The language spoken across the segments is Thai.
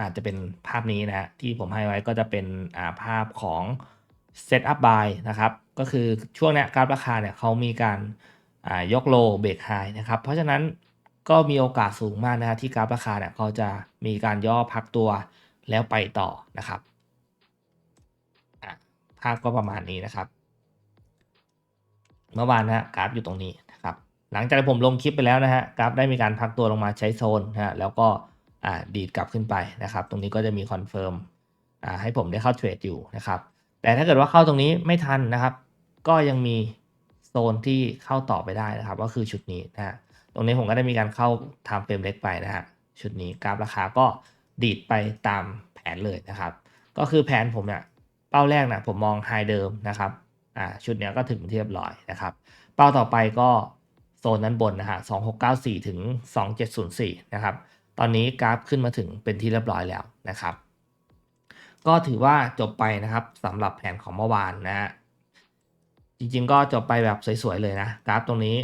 อาจจะเป็นภาพนี้นะฮะที่ผมให้ไว้ก็จะเป็นาภาพของ Set up buy นะครับ ก็คือช่วงนี้กราฟราคาเนี่ยเขามีการายกโลเบรกไฮนะครับ เพราะฉะนั้นก็มีโอกาสสูงมากนะฮะที่กราฟราคาเนี่ยเขาจะมีการย่อพักตัวแล้วไปต่อนะครับภาพก็ประมาณนี้นะครับ เมื่อวานนะกราฟอยู่ตรงนี้นะครับ หลังจากผมลงคลิปไปแล้วนะฮะกราฟได้มีการพักตัวลงมาใช้โซนนะฮะแล้วก็ ดีดกลับขึ้นไปนะครับ ตรงนี้ก็จะมีคอนเฟิร์มให้ผมได้เข้าเทรดอยู่นะครับ แต่ถ้าเกิดว่าเข้าตรงนี้ไม่ทันนะครับ ก็ยังมีโซนที่เข้าต่อไปได้นะครับ ก็คือชุดนี้นะฮะตรงนี้ผมก็ได้มีการเข้าทำเฟรมเล็กไปนะฮะชุดนี้กราฟราคาก็ดีดไปตามแผนเลยนะครับ ก็คือแผนผมเนี่ยเป้าแรกนะผมมองไฮเดิมนะครับอ่าชุดนี้ก็ถึงเรียบร้อยนะครับ เป้าต่อไปก็โซนนั้นบนนะฮะ2694 ถึง 2704 นะครับ ตอนนี้กราฟขึ้นมาถึงเป็นที่เรียบร้อยแล้วนะครับ ก็ถือว่าจบไปนะครับสำหรับแผนของเมื่อวานนะฮะจริงๆก็จบไปแบบสวยๆเลยนะกราฟตรงนี้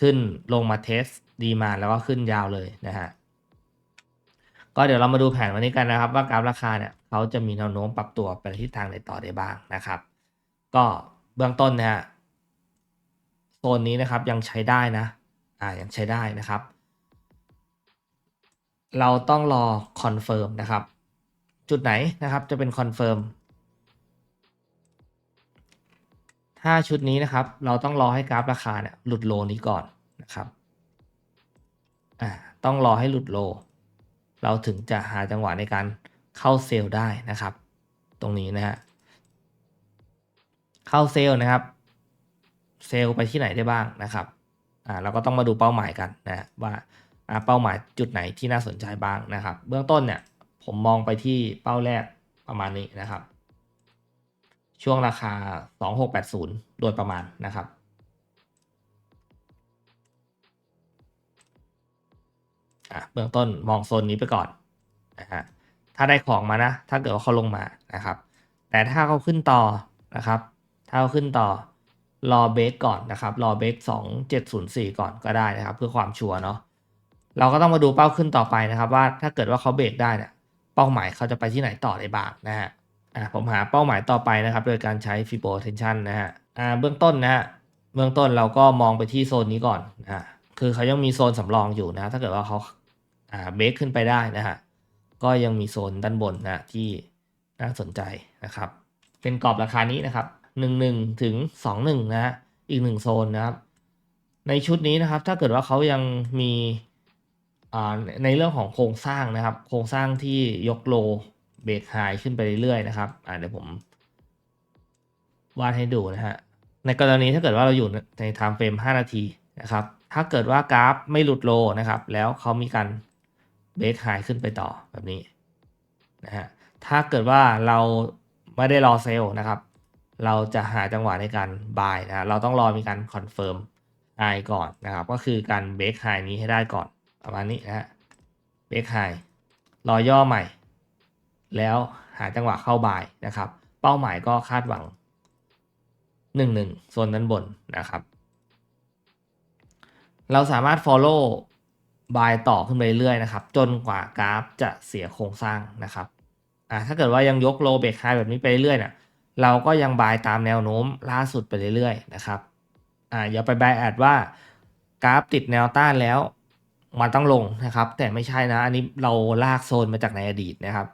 ขึ้นลงมาเทสดีมาแล้วก็ขึ้นยาวเลยนะฮะก็เดี๋ยวเรามาดูแผนวันนี้กันนะครับ ว่ากราฟราคาเนี่ยเขาจะมีแนวโน้มปรับตัวไปทิศทางไหนต่อได้บ้างนะครับ ก็เบื้องต้นนะฮะโซนนี้นะครับยังใช้ได้นะอ่ายังใช้ได้นะครับ เราต้องรอคอนเฟิร์มนะครับ จุดไหนนะครับจะเป็นคอนเฟิร์มถ้าชุดนี้นะครับ เราต้องรอให้กราฟราคาเนี่ยหลุดโลนี้ก่อนนะครับอ่าต้องรอให้หลุดโล เราถึงจะหาจังหวะในการเข้าเซลล์ได้นะครับ ตรงนี้นะฮะเข้าเซลล์นะครับ เซลล์ไปที่ไหนได้บ้างนะครับอ่าเราก็ต้องมาดูเป้าหมายกันนะว่าอ่า เป้าหมายจุดไหนที่น่าสนใจบ้างนะครับ เบื้องต้นเนี่ยผมมองไปที่เป้าแรกประมาณนี้นะครับ ช่วงราคา 2680 โดยประมาณนะครับ เบื้องต้นมองโซนนี้ไปก่อนนะฮะถ้าได้ของมานะ ถ้าเกิดว่าเขาลงมานะครับ แต่ถ้าเขาขึ้นต่อนะครับ ถ้าเขาขึ้นต่อรอเบรกก่อนนะครับ รอเบรก2704ก่อนก็ได้นะครับ เพื่อความชัวร์เนาะ เราก็ต้องมาดูเป้าขึ้นต่อไปนะครับว่าถ้าเกิดว่าเขาเบรกได้เนี่ยเป้าหมายเขาจะไปที่ไหนต่อได้บ้างนะฮะอ่าผมหาเป้าหมายต่อไปนะครับ โดยการใช้ Fibo Tension นะฮะอ่าเบื้องต้นนะฮะเบื้องต้นเราก็มองไปที่โซนนี้ก่อนนะฮะคือเขายังมีโซนสำรองอยู่นะ ถ้าเกิดว่าเขาอ่าเบรกขึ้นไปได้นะฮะก็ยังมีโซนด้านบนนะที่น่าสนใจนะครับ เป็นกรอบราคานี้นะครับ11ถึง21นะฮะอีกหนึ่งโซนนะครับ ในชุดนี้นะครับ ถ้าเกิดว่าเขายังมี ในเรื่องของโครงสร้างนะครับ โครงสร้างที่ยกโลเบรกไฮขึ้นไปเรื่อยๆนะครับเดี๋ยวผมวาดให้ดูนะฮะในกรณีถ้าเกิดว่าเราอยู่ใน time frame 5นาทีนะครับ ถ้าเกิดว่ากราฟไม่หลุดโลนะครับ แล้วเขามีการเบรกไฮขึ้นไปต่อแบบนี้นะฮะถ้าเกิดว่าเราไม่ได้รอเซล์นะครับ เราจะหาจังหวะในการบายนะเราต้องรอมีการคอนเฟิร์มไฮก่อนนะครับ ก็คือการเบรกไฮนี้ให้ได้ก่อน ประมาณนี้นะฮะเบรกไฮรอย่อใหม่ แล้วหาจังหวะเข้าบายนะครับ เป้าหมายก็คาดหวัง1 1โซนด้านบนนะครับ เราสามารถ follow บายต่อขึ้นไปเรื่อยนะครับ จนกว่ากราฟจะเสียโครงสร้างนะครับอ่าถ้าเกิดว่ายังยกโลเบรกไฮแบบนี้ไปเรื่อยเนี่ยเราก็ยังบายตามแนวโน้มล่าสุดไปเรื่อยๆนะครับอ่าอย่าไปบายแอดว่ากราฟติดแนวต้านแล้ว มันต้องลงนะครับ แต่ไม่ใช่นะ อันนี้เราลากโซนมาจากในอดีตนะครับ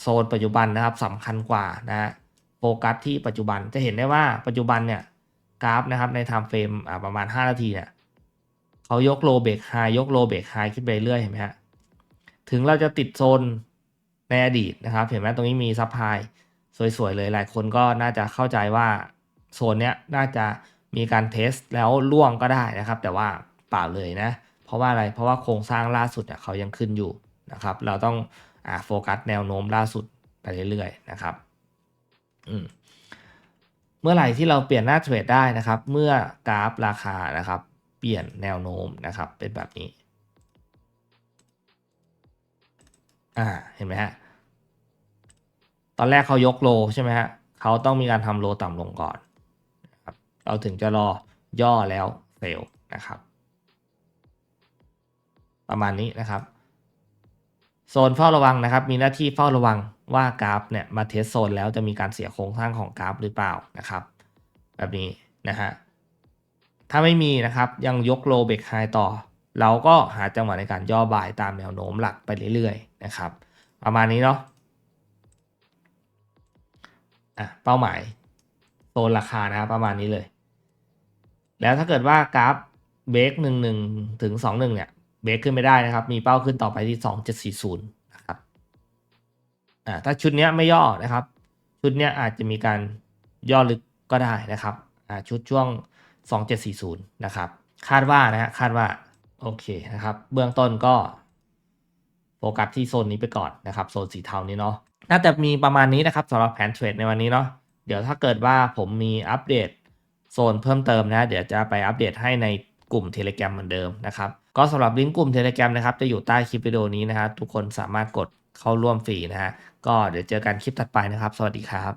โซนปัจจุบันนะครับสำคัญกว่านะโฟกัสที่ปัจจุบันจะเห็นได้ว่าปัจจุบันเนี่ยกราฟนะครับในไทม์เฟรมประมาณ 5 นาทีเนี่ยเขายกโลเบกไฮยกโลเบกไฮขึ้นไปเรื่อยเห็นไหมฮะถึงเราจะติดโซนในอดีตนะครับ เห็นไหมตรงนี้มีซับไฮสวยๆ เลยหลายคนก็น่าจะเข้าใจว่าโซนเนี้ยน่าจะมีการเทสแล้วล่วงก็ได้นะครับ แต่ว่าเปล่าเลยนะ เพราะว่าอะไร เพราะว่าโครงสร้างล่าสุดเนี่ยเขายังขึ้นอยู่นะครับ เราต้องอ่าโฟกัสแนวโน้มล่าสุดไปเรื่อยๆนะครับอืมเมื่อไหร่ที่เราเปลี่ยนหน้าเทรดได้นะครับ เมื่อกราฟราคานะครับ เปลี่ยนแนวโน้มนะครับ เป็นแบบนี้ อ่า เห็นไหมฮะ ตอนแรกเขายกโลใช่ไหมฮะเขาต้องมีการทำโลต่ำลงก่อนนะครับเราถึงจะรอย่อแล้วเฟลนะครับ ประมาณนี้นะครับ โซนเฝ้าระวังนะครับ มีหน้าที่เฝ้าระวังว่ากราฟเนี่ยมาเทสโซนแล้วจะมีการเสียโครงสร้างของกราฟหรือเปล่านะครับ แบบนี้นะฮะถ้าไม่มีนะครับยังยกโลเบรกไฮต่อ เราก็หาจังหวะในการย่อบายตามแนวโน้มหลักไปเรื่อยๆนะครับ ประมาณนี้เนาะอะเป้าหมายโซนราคานะครับประมาณนี้เลย แล้วถ้าเกิดว่ากราฟเบรกหนึ่งหนึ่งถึงสองหนึ่งเนี่ย เบรกขึ้นไม่ได้นะครับ มีเป้าขึ้นต่อไปที่สองเจ็ดสี่ศูนย์นะครับอ่าถ้าชุดนี้ไม่ย่อนะครับ ชุดนี้อาจจะมีการย่อลึกก็ได้นะครับอ่าชุดช่วงสองเจ็ดสี่ศูนย์นะครับ คาดว่านะฮะคาดว่าโอเคนะครับ เบื้องต้นก็โฟกัสที่โซนนี้ไปก่อนนะครับโซนสีเทานี้เนาะน่าจะมีประมาณนี้นะครับสำหรับแผนเทรดในวันนี้เนาะเดี๋ยวถ้าเกิดว่าผมมีอัปเดตโซนเพิ่มเติมนะ เดี๋ยวจะไปอัปเดตให้ใน กลุ่ม Telegram เหมือนเดิมนะครับ ก็สำหรับลิงก์กลุ่ม Telegram นะครับ จะอยู่ใต้คลิปวิดีโอนี้นะครับทุกคนสามารถกดเข้าร่วมฟรีนะฮะก็เดี๋ยวเจอกันคลิปถัดไปนะครับ สวัสดีครับ